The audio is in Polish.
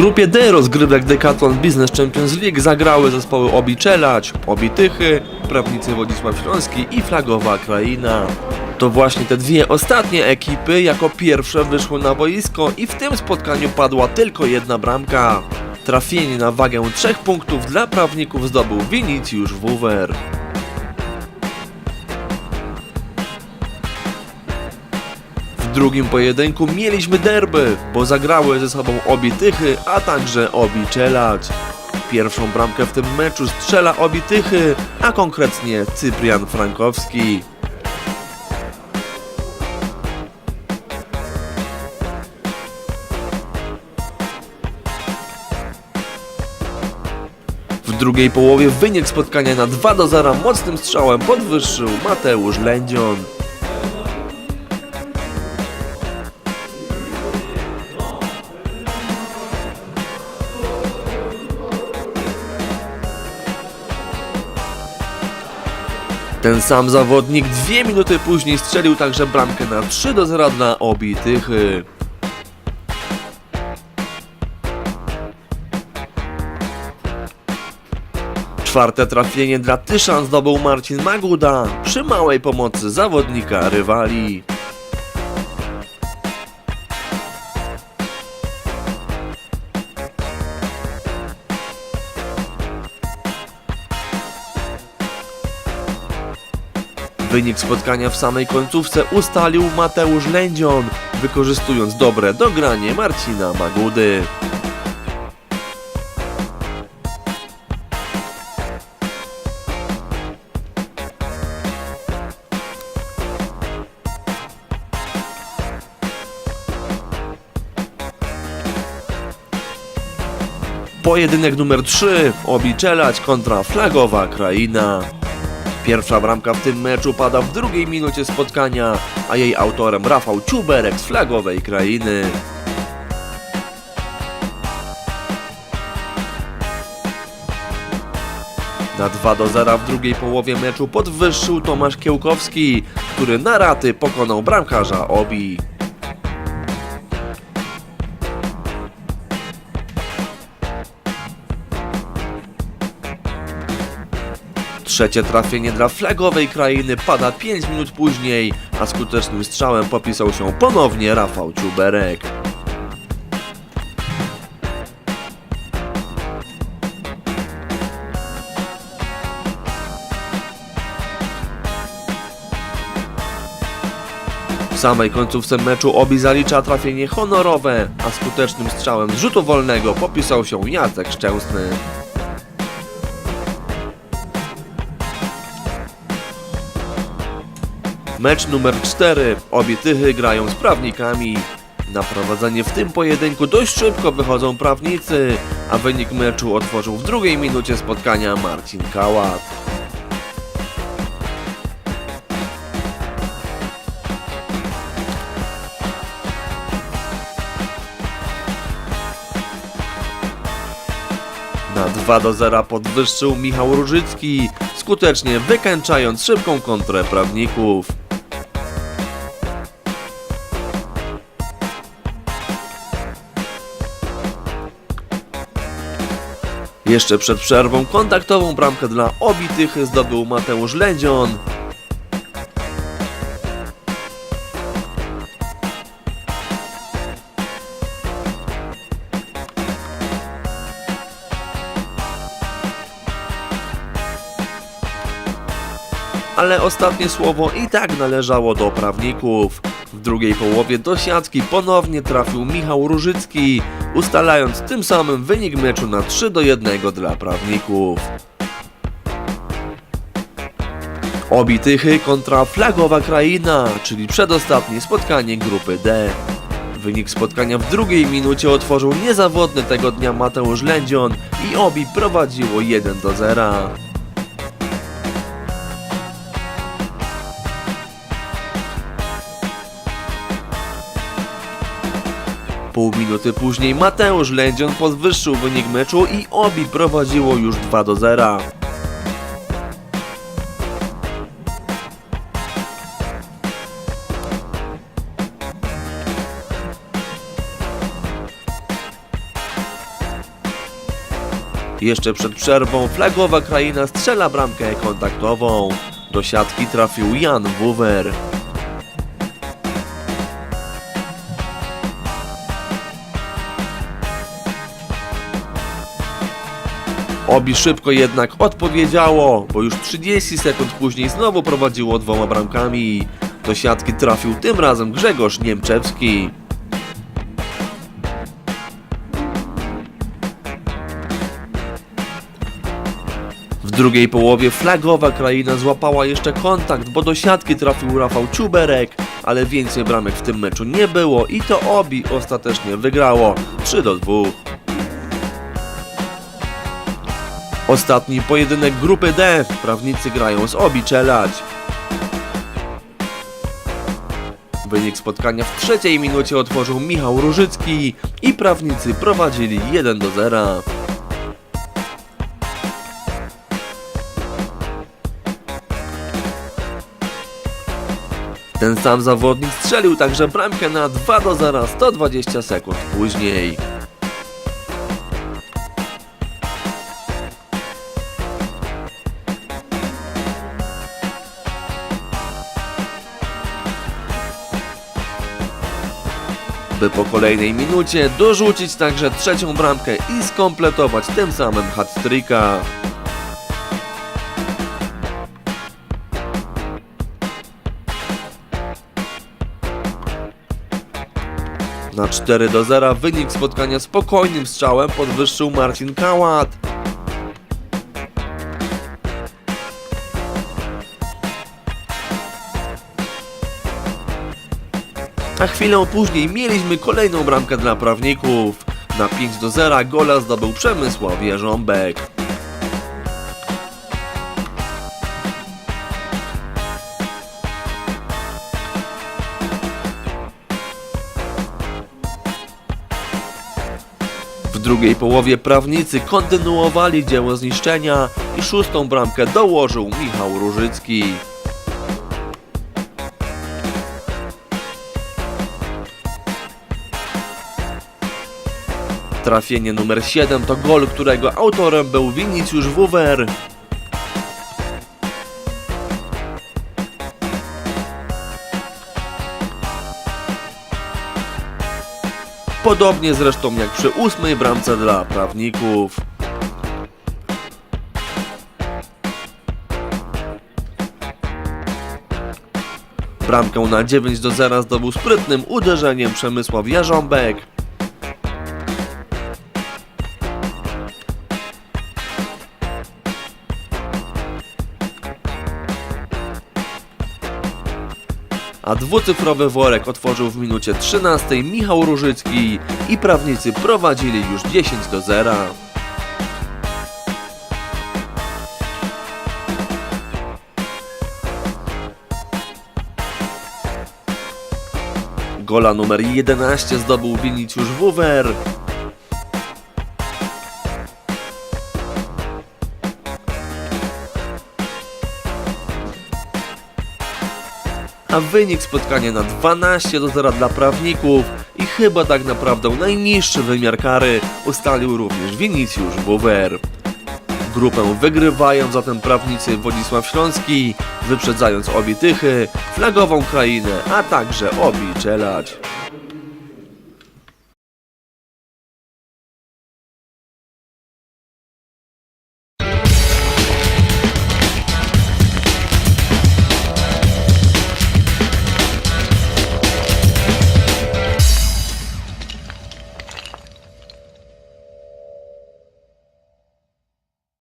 grupie D rozgrywek Decathlon Business Champions League zagrały zespoły Obi Czelać, Obi Tychy, Prawnicy Władysław Śląski i Flagowa Kraina. To właśnie te dwie ostatnie ekipy jako pierwsze wyszły na boisko i w tym spotkaniu padła tylko jedna bramka. Trafienie na wagę trzech punktów dla prawników zdobył Winicjusz Wuwer. Drugim pojedynku mieliśmy derby, bo zagrały ze sobą obie Tychy, a także obi Czelać. Pierwszą bramkę w tym meczu strzela obi Tychy, a konkretnie Cyprian Frankowski. W drugiej połowie wynik spotkania na 2 do 0 mocnym strzałem podwyższył Mateusz Lędzion. Ten sam zawodnik dwie minuty później strzelił także bramkę na 3 do 0 dla obi Tychy. Czwarte trafienie dla Tyszan zdobył Marcin Maguda przy małej pomocy zawodnika rywali. Wynik spotkania w samej końcówce ustalił Mateusz Lędzion, wykorzystując dobre dogranie Marcina Magudy. Pojedynek numer 3 Obiczelać kontra Flagowa Kraina. Pierwsza bramka w tym meczu pada w drugiej minucie spotkania, a jej autorem Rafał Ciuberek z Flagowej Krainy. Na 2 do 0 w drugiej połowie meczu podwyższył Tomasz Kiełkowski, który na raty pokonał bramkarza Obi. Trzecie trafienie dla flagowej krainy pada 5 minut później, a skutecznym strzałem popisał się ponownie Rafał Ciuberek. W samej końcówce meczu Obi zalicza trafienie honorowe, a skutecznym strzałem z rzutu wolnego popisał się Jacek Szczęsny. Mecz numer 4. Obie tychy grają z prawnikami. Na prowadzenie w tym pojedynku dość szybko wychodzą prawnicy, a wynik meczu otworzył w drugiej minucie spotkania Marcin Kałat. Na 2 do 0 podwyższył Michał Różycki, skutecznie wykańczając szybką kontrę prawników. Jeszcze przed przerwą kontaktową bramkę dla obitych zdobył Mateusz Lędzion. ale ostatnie słowo i tak należało do prawników. W drugiej połowie do siatki ponownie trafił Michał Różycki, ustalając tym samym wynik meczu na 3 do 1 dla prawników. Obitychy kontra flagowa kraina, czyli przedostatnie spotkanie grupy D. Wynik spotkania w drugiej minucie otworzył niezawodny tego dnia Mateusz Lędzion i Obi prowadziło 1 do 0. Pół minuty później Mateusz Lędzion podwyższył wynik meczu i Obi prowadziło już 2 do 0. Jeszcze przed przerwą flagowa kraina strzela bramkę kontaktową. Do siatki trafił Jan Wuwer. Obi szybko jednak odpowiedziało, bo już 30 sekund później znowu prowadziło dwoma bramkami. Do siatki trafił tym razem Grzegorz Niemczewski. W drugiej połowie flagowa kraina złapała jeszcze kontakt, bo do siatki trafił Rafał Ciuberek, ale więcej bramek w tym meczu nie było i to Obi ostatecznie wygrało 3 do 2. Ostatni pojedynek grupy D. Prawnicy grają z Obi Czelać. Wynik spotkania w trzeciej minucie otworzył Michał Różycki i prawnicy prowadzili 1 do 0. Ten sam zawodnik strzelił także bramkę na 2 do 0 120 sekund później. By po kolejnej minucie dorzucić także trzecią bramkę i skompletować tym samym hat-tricka. Na 4 do 0 wynik spotkania spokojnym strzałem podwyższył Marcin Kałat. A chwilę później mieliśmy kolejną bramkę dla prawników. Na 5 do 0 gola zdobył Przemysław Jarząbek. W drugiej połowie prawnicy kontynuowali dzieło zniszczenia i szóstą bramkę dołożył Michał Różycki. Trafienie numer 7 to gol, którego autorem był Vinicius Wuwer. Podobnie zresztą jak przy ósmej bramce dla prawników. Bramkę na 9 do 0 zdobył sprytnym uderzeniem Przemysław Jarząbek. A dwucyfrowy worek otworzył w minucie 13 Michał Różycki i prawnicy prowadzili już 10 do 0. Gola numer 11 zdobył Vinicius Wuwer. A wynik spotkania na 12 do 0 dla prawników i chyba tak naprawdę najniższy wymiar kary ustalił również Vinicius Bower. Grupę wygrywają zatem prawnicy Władysław Śląski, wyprzedzając obie tychy, flagową krainę, a także obi czelać.